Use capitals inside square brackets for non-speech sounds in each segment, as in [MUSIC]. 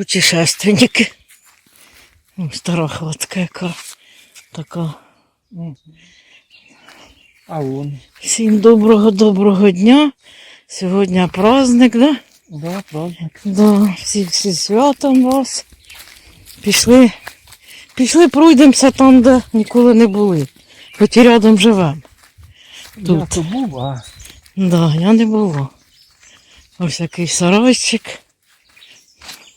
путешественники. Ось Стара хватка яка така. А вон. Всім доброго доброго дня. Сьогодні праздник, да? Да, праздник. Да, всі, всі святом вас. Пішли, пішли, пройдемося там, де ніколи не були. Хоч і рядом живемо. Я то був, а Да, я не було. Ось який сарайчик.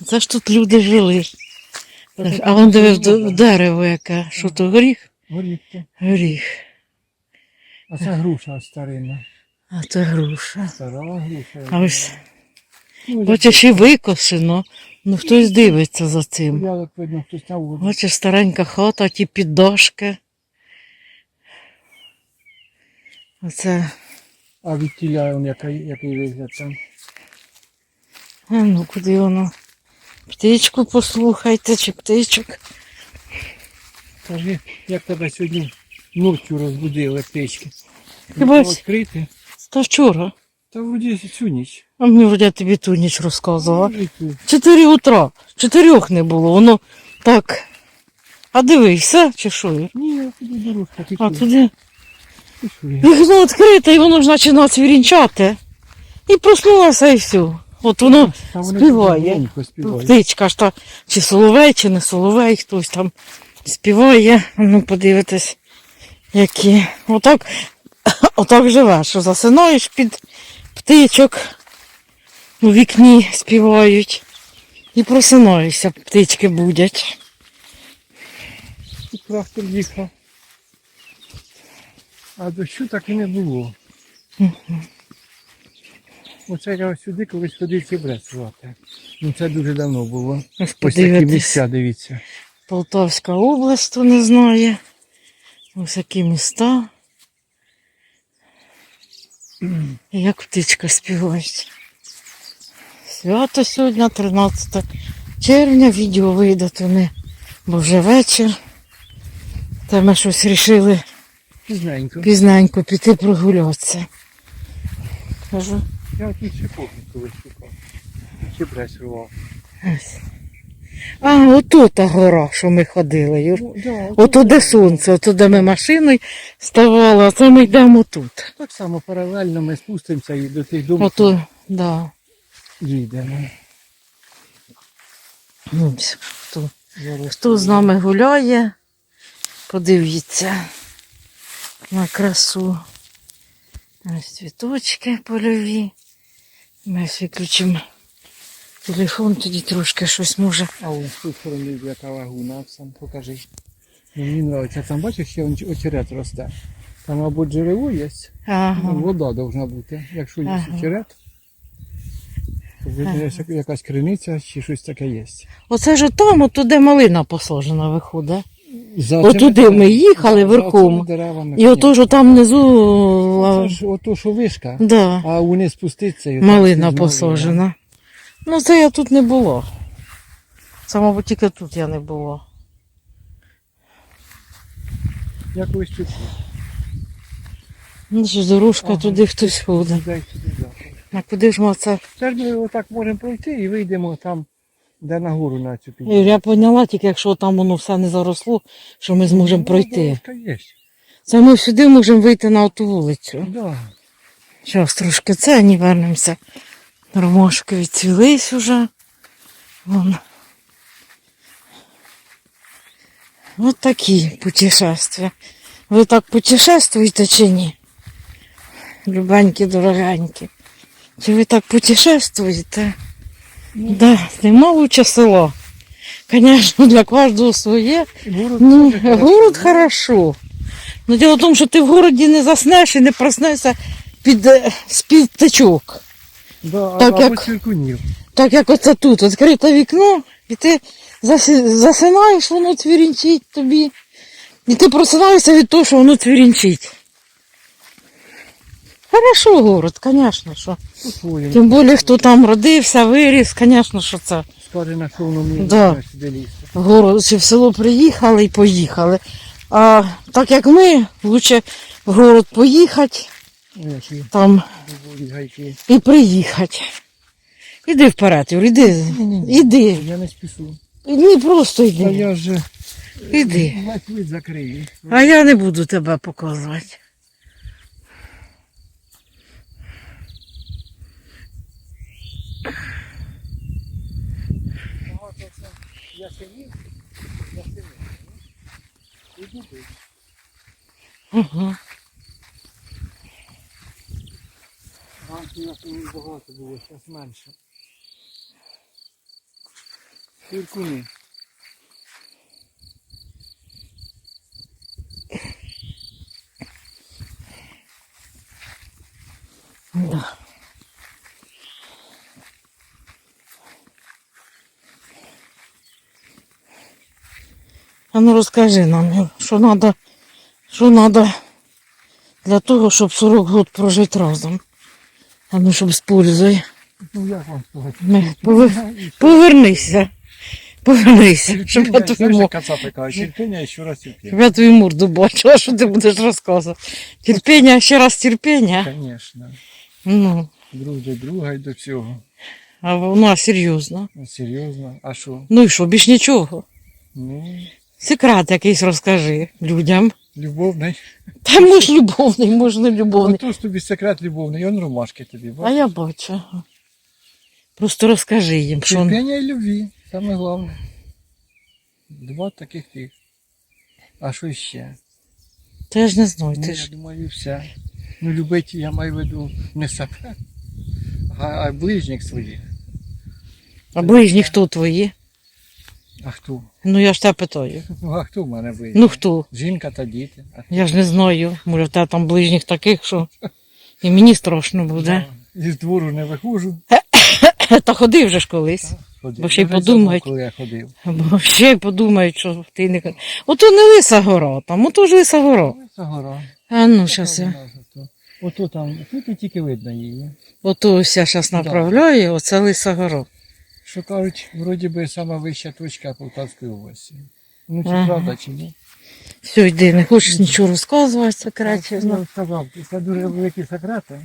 Це ж тут люди жили. А вон диви в дерево яке. Що то горіх? горіхи. Горіх. А це груша старинна. А це груша. Стара груша. А ось, Ну, бачиш, і викосено. Ну хтось дивиться за цим. Бачиш, старенька хата, ті піддошки. Оце, А від тіля який, який вигляд там. а ну куди воно? Птичку послухайте, чи птичок. Скажи, як тебе сьогодні ночі розбудили птички? Ти Вікно бач- відкрите? Та вчора. Та вроді цю ніч. А мені вроде тобі ту ніч розказувала. Ту. Чотири утра. Чотирьох не було. Воно так. А дивись, чи що? Ні, я туди дорожка А туди вікно відкрите, і воно ж починає свірінчати. І проснулася і все. От воно Та вони співає. тихенько співають. птичка ж та чи соловей, чи не соловей, хтось там співає. Ну, подивитись, які. Отак, [COUGHS] отак живеш, що засинаєш під птичок у вікні співають. І просинаєшся, птички будять. Тут трактор їхав. А дощу так і не було. Оце я сюди колись ходив чебрець звати. Ну це дуже давно було. Ось Ось такі місця, дивіться. Полтавська область, хто не знає. Ось які міста. Як птичка співають. Свято сьогодні, 13 червня, відео вийде, то не, бо вже вечір. Та ми щось вирішили Пізненько. пізненько піти прогулятися. Кажу, Я тут ще помню, колись шукав. Чебрець рвав. ось. А, ото та гора, що ми ходили, Юр. Ну, да, Ото де сонце, ото де ми машиною ставали, а це ми йдемо тут. Так само паралельно ми спустимося і до тих домів Ото, да. дійдемо. Ну, ось, Хто, Зараз хто з нами гуляє, подивіться на красу. Ось цвіточки польові. Ми виключимо телефон, тоді трошки щось може. А вон з тої сторони яка лагуна, сам покажи. Ну, мені подобається, там бачиш, ще он очерет росте. Там, мабуть, джерело є. Ну, Ага. вода повинна бути. Якщо є Ага. очерет, то видно, якась криниця чи щось таке є. Оце ж там, ото де малина посаджена виходить. За Отуди цими ми їхали за верхом. цими деревами, І ото ж там внизу Це ж ото, що вишка, да, а вони спуститься. і малина всі посаджена. Ну це я тут не було. Це, мабуть, тільки тут я не було. Я колись чув. Ну, ж дорожка Ага. туди хтось ходить. Сюди, сюди, да. А куди ж ми це? Це ж ми отак можемо пройти і вийдемо там, де на гору на цю. Юр, Я поняла, тільки якщо там воно все не заросло, що ми зможемо Ну, пройти. є. Це ми сюди можемо вийти на ту вулицю. Да. Зараз трошки це, не вернемося. Ромашки відцвілись уже. Вон. Ось такі путешествия. Ви так путешествуєте чи ні? Любенькі, дорогенькі. Чи ви так путешествуєте? Да, нема лучше село. Звісно, для кожного своє. Город, Ну, хорошо. город хорошо. Но дело в тому, що ти в городі не заснеш і не проснешся під, е, з-під течок. Да, так як- Так як оце тут, відкрите вікно, і ти засинаєш, воно цвірінчить тобі. І ти просинаєшся від того, що воно цвірінчить. Хорошо город, звісно, що. Тим більше, хто там родився, виріс, звісно, що це. Скаже, на що Да. город чи в село приїхали і поїхали. А так як ми, лучше в город поїхати, там і приїхати. Іди вперед, Юр, іди. Іди. Я не спішу. Ні, просто йди. я вже Іди. закрию. А я не буду тебе показувати. Угу. Ранку я сьогодні багато було, зараз менше. Кіркуни. Да. А ну розкажи нам, що треба що надо для того, щоб 40 років прожити разом. А ну, щоб з пользою. Ну як вам сказати? Ми повер- Повернися. Повернися, щоб я кажуть, терпіння ще раз терпіння. щоб я твою морду бачила, [LAUGHS] що ти будеш розказувати. Терпіння, ще раз терпіння. Звісно. Ну, Друг до друга і до всього. а вона серйозно. Серйозно. А що? Ну і що, більш нічого. Ну, Секрет якийсь розкажи людям. любовний. Та може любовний, може не любовний. Ото ж тобі секрет любовний, он ромашки тобі. А я бачу. Просто розкажи їм, Терпіння і любві, саме головне. Два таких тих. А що ще? Та я ж не знаю, Ну, ти я ж. думаю, все. Ну, любить, я маю в виду не себе, а, а ближніх своїх. А ближні хто твої? А хто? Ну я ж тебе питаю. Ну, а хто в мене ближній? Ну хто? Жінка та діти. Я ж не знаю. Може, в тебе там ближніх таких, що і мені страшно буде. Я Із двору не виходжу. [COUGHS] Та ходи вже ж колись. Ходив. Бо ще й подумають. забув, Коли я ходив. Бо ще й подумають, що ти не. Ото не лиса гора, там, ото ж лиса гора. Це гора. А ну, щас я. Ото там, тут і тільки видно її. Ото ось я зараз направляю, оце лиса гора. Що кажуть, вроді би сама вища точка Полтавської області. Ну, чи Ага. правда, чи ні? Все, йди, не хочеш нічого розказувати, секретів. Я сказав, це дуже великі секрети.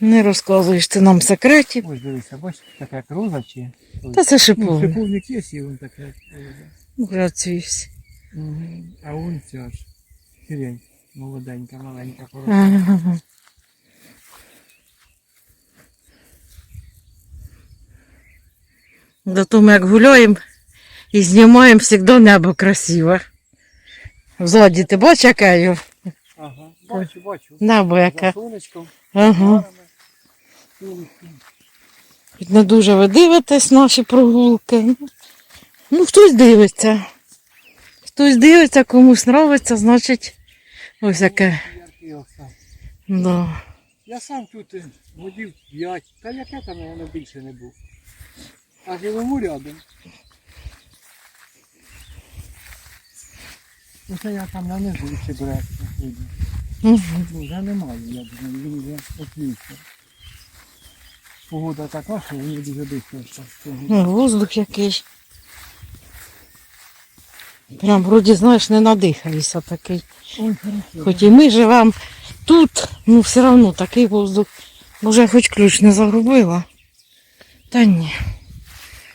Не розказуєш ти нам секретів. Ось дивися, бачиш, така як роза чи. Та це Ну, шиповник. шиповник є, і він таке. як роза. Ну. Мгм. А он ця ж. Сирень. Молоденька, маленька, хороша. Ага. Зато ми як гуляємо і знімаємо завжди небо красиве. Ззаді ти бачиш, яке його? Ага, бачу, бачу. Небо яке. Ага. Не дуже ви дивитесь наші прогулки. Ну, хтось дивиться. Хтось дивиться, комусь нравиться, значить, ось яке. Да. Я сам тут е, водів 5, та яке там, воно більше не був. А живемо рядом. Оце я там на низу береться. Мгм. Ну, вже немає, я думаю, він вже отлівся. Погода така, що він дуже дихається. Ну, Воздух який. Прям вроді, знаєш, не надихаюся такий. Ой, хорошо. Хоч і ми живемо тут, ну все одно такий воздух. Може, я хоч ключ не загубила. Та ні.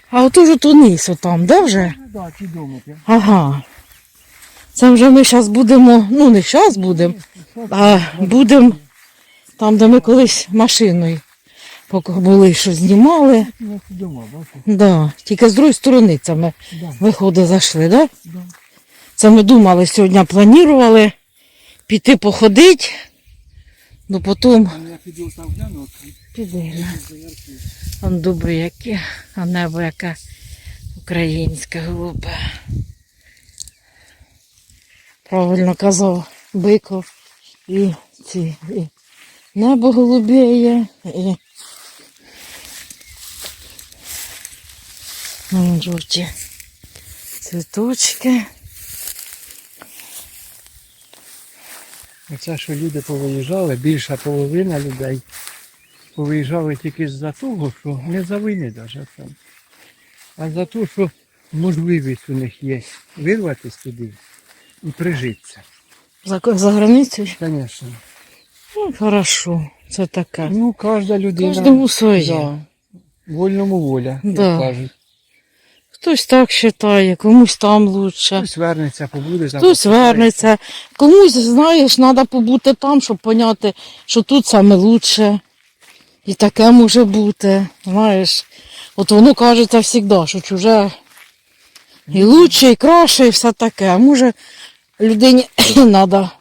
А ото ж тут низ отам, де вже? Ну, да, ті дома. Ага. Це вже ми зараз будемо, ну не зараз будемо, а будемо там, де ми колись машиною поки були, що знімали. Да. Тільки з другої сторони це ми виходи зайшли, да? да. Це ми думали сьогодні, планували піти походити, ну потім я піду там гляну, яркий. Он дуби які, а небо яке українське голубе. Правильно казав Биков і ці. І небо голубеє, і Вон жовті цвіточки. Оце, що люди повиїжджали, більша половина людей повиїжджали тільки з-за того, що не за війни навіть там, а за те, що можливість у них є вирватися туди і прижитися. За, за границею? Звісно. Ну, хорошо, це таке. Ну, кожна людина. Кожному своє. Да. Вольному воля, як Да. кажуть. Хтось так вважає, комусь там лучше. Хтось вернеться, побуде там. Хтось вернеться. Комусь, знаєш, треба побути там, щоб поняти, що тут саме лучше. І таке може бути. Знаєш, от воно кажеться завжди, що чуже і лучше, і краще, і все таке. А може людині [CLEARS THROAT] треба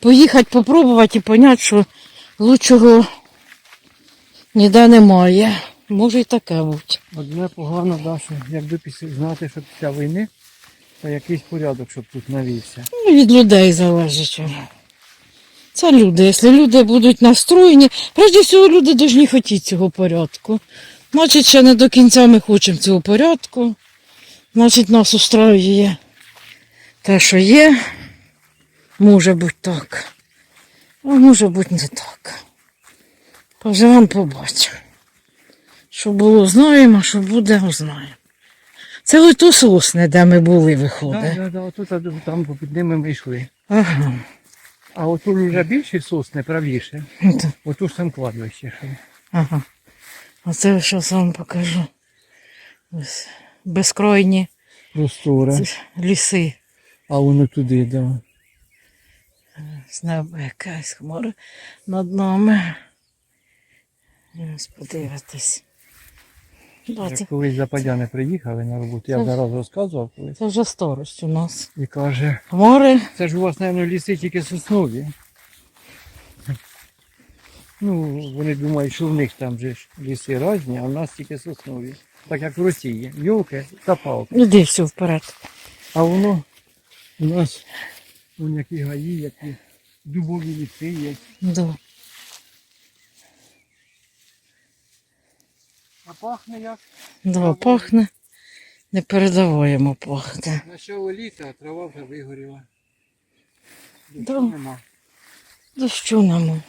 поїхати, попробувати і поняти, що лучшого ніде немає. Може і таке бути. Одне погано, да, що якби після знати, що після війни, то якийсь порядок, щоб тут навівся. Ну, від людей залежить. Це люди. Якщо люди будуть настроєні, прежде всього люди повинні хотіти цього порядку. Значить, ще не до кінця ми хочемо цього порядку. Значить, нас устроює те, що є. Може бути так. А може бути не так. Поживемо, побачимо. Що було, знаємо, а що буде, узнаємо. Це ось то сосни, де ми були, виходить. Так, да, да, отут а, там під ними ми йшли. Ага. А отут вже більші сосни, правіше. От, Отут ж там кладовище. ще. Ага. Оце що вам покажу. Ось безкройні Простора. ліси. А воно туди, да. З неба якась хмара над нами. Ось подивитись. Да, це, колись западяни приїхали на роботу, я вже раз розказував колись. це вже старость у нас. І каже, Хмари. це ж у вас, мабуть, ліси тільки соснові. Ну, вони думають, що в них там же ж ліси різні, а в нас тільки соснові. Так як в Росії. Йолки та палки. Іди все вперед. А воно у нас вон які гаї, які дубові ліси є. Да. А пахне як? Да, пахне. Не передаваємо пахне. Начало літа, а трава вже вигоріла. Да. Нема. Дощу нема.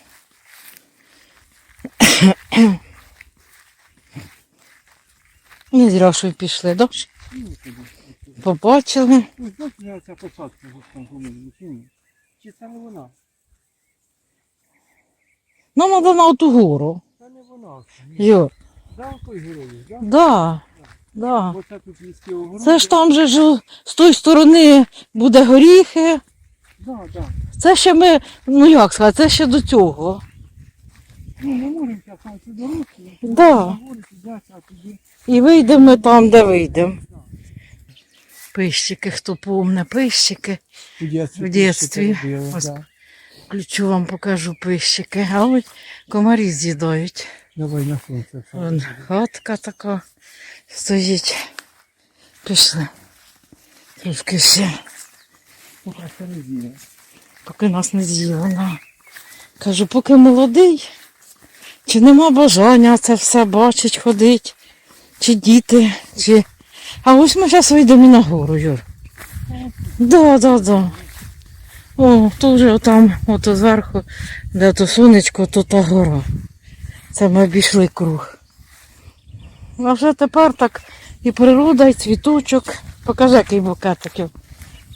Не зря, що й пішли, дощ. Ну. Побачили. Ну, знаєте, ця посадка ось там по-моєму, чи ні? Чи це не вона? Нам треба на оту гору. Це не вона. Йо. Да, той герой, да? Да. Да. Оце тут ліські огороди. Це ж там же ж з тої сторони буде горіхи. Да, да. Це ще ми, ну як сказати, це ще до цього. Ну, ми можемо зараз там цю дорогу. Да. Говорити, а. І вийдемо ми там, де вийдемо. Пищики, хто помне, пищики. В дитинстві. В дитинстві. Ось. Ключу вам покажу пищики. А ось комарі з'їдають. Давай на сонце. Вон хатка така стоїть. Пішли. Трошки ще, Поки не з'їла. нас не з'їли. Да. Кажу, поки молодий, чи нема бажання це все бачить, ходить, чи діти, чи. А ось ми зараз вийдемо і на гору, Юр. Да, да, да. О, то вже там, ото зверху, де то сонечко, то та гора. Це ми обійшли круг. А вже тепер так і природа, і цвіточок. Покажи, який букетик.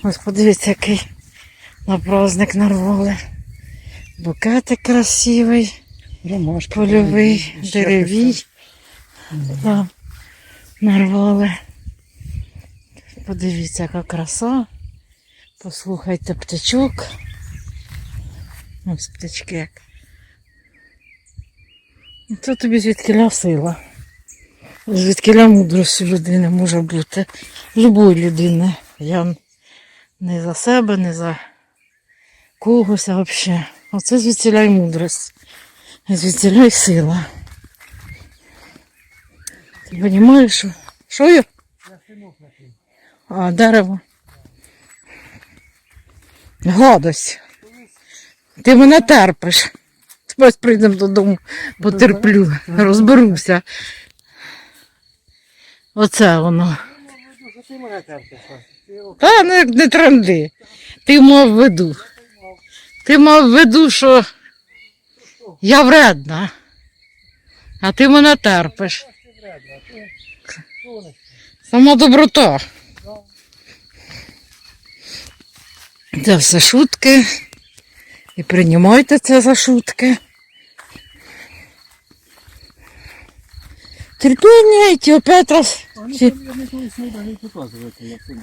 Ось подивіться, який на праздник нарвали. Букетик красивий, Ромашки. польовий, деревій. Да, нарвали. Подивіться, яка краса. Послухайте птичок. Ось птички як. Це тобі звідкиля сила. Звідкиля мудрості людини може бути. Любої людини. Я не за себе, не за когось, а взагалі. Оце звідсіля й мудрость. Звідсіля сила. Ти розумієш, що? Що я? А, дерево. Гадость. Ти мене терпиш. Тепер прийдемо додому, потерплю, розберуся. Оце воно. Ну, що ти мене терпиш? Ти його Та не, тренди. Ти мав виду. Ти мав виду, що я вредна. А ти мене терпиш. Сама доброта. Це все шутки. І приймайте це за шутки. Терпіння, і опять раз. Ну Чи- я не колись не навіть показувати, як це.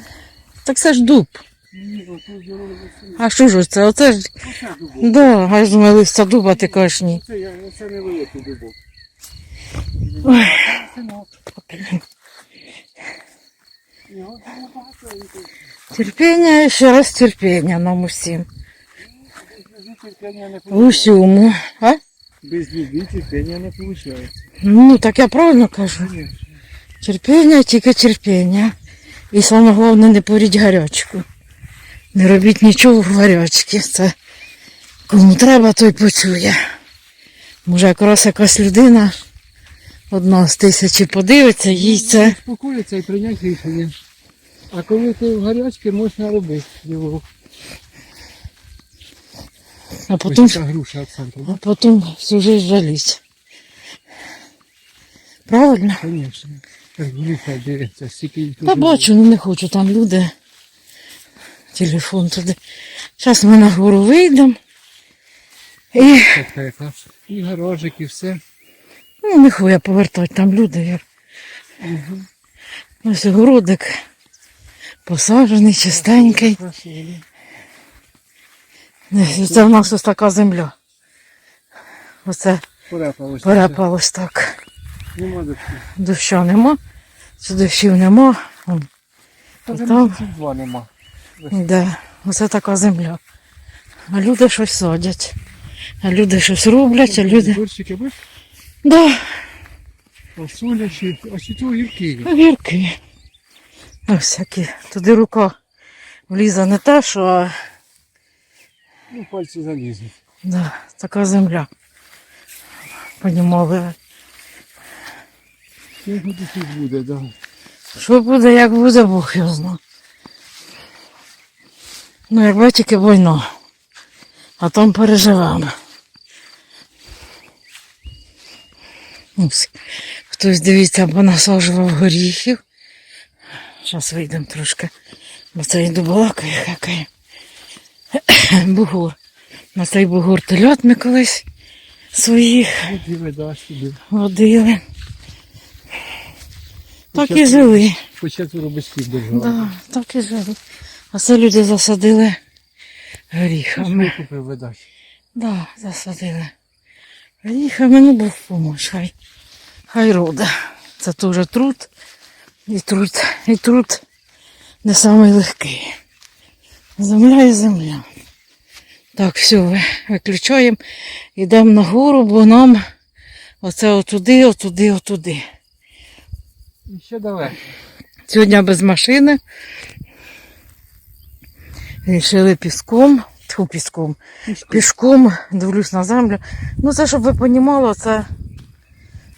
Так це ж дуб. Ні, ото здорове все. А що ж це? Оце ж. Оце дубок. Да, а я ж думаю, листя дуба ти кажеш ні. Це, я, це не великий дубок. Ой. Синок. Його там багато. Терпіння і ще раз терпіння нам усім. Не В усьому. А? Без любви терпіння не виходить. Ну, так я правильно кажу. Терпіння, тільки терпіння. І саме головне не поріть гарячку. Не робіть нічого в гарячці. Це кому треба, той почує. Може, якраз якась людина одна з тисячі подивиться, їй це. Успокоїться і прийняти рішення. А коли ти в гарячці, можна робити його. А така груша від а да? потім всю жизнь жаліть. Правильно? Дивиться, стільки. Та бачу, ну не хочу, там люди. Телефон туди. Зараз ми на гору вийдемо. І. І гаражик, і все. ну, не хуя повертати, там люди. Угу. Ось городик посаджений, чистенький. [LAUGHS] Це в нас ось така земля. Оце Порепалось. перепалось так. Нема дощу. Дощу нема, чи дощів нема. Там. два нема. Де, оце така земля. А люди щось садять. А люди щось роблять, а люди. Борщики, бачиш? Да, Посолячі, ось і тут гірки. огірки. Ось які. Туди рука влізе не те, що а, Ну, пальці залізли. да, така земля. Понімали. Снігу тут буде, да. Що буде, як буде, Бог його зна. Ну, як тільки війна. А там переживемо. Хтось дивіться, бо насаджував горіхів. Зараз вийдемо трошки. Бо це йду балакає, хакає. [COUGHS] Бугур. На цей бугур тельот ми колись своїх водили. Так і жили. По четверо батьків держали. Да, так і жили. А це люди засадили горіхами. Видач? Да, засадили. Горіхами не був помощ, хай. Хай рода. Це теж труд. І труд, і труд не самий легкий. Земля і земля. Так, все, виключаємо. Йдемо на гору, бо нам оце отуди, отуди, отуди. І ще далеко. Сьогодні без машини. Рішили піском, тьфу, піском, пішком, дивлюсь на землю. Ну це, щоб ви розуміли, це,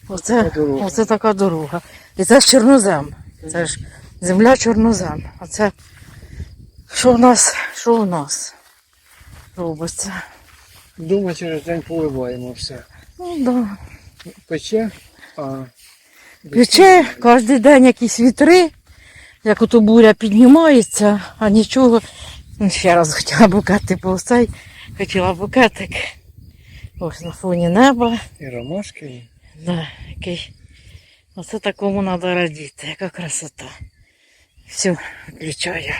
оце, Така дорога. оце така дорога. І це ж чорнозем. Це ж земля чорнозем. А це що в нас, що у нас робиться? Дома через день поливаємо все. Ну, да. Пече, а Пече кожен день якісь вітри, як ото буря піднімається, а нічого. Ну, Ще раз хотіла букети повстай, хотіла букетик. Ось на фоні неба. і ромашки. Да, який. Оце такому треба радіти, яка красота. Все, включаю.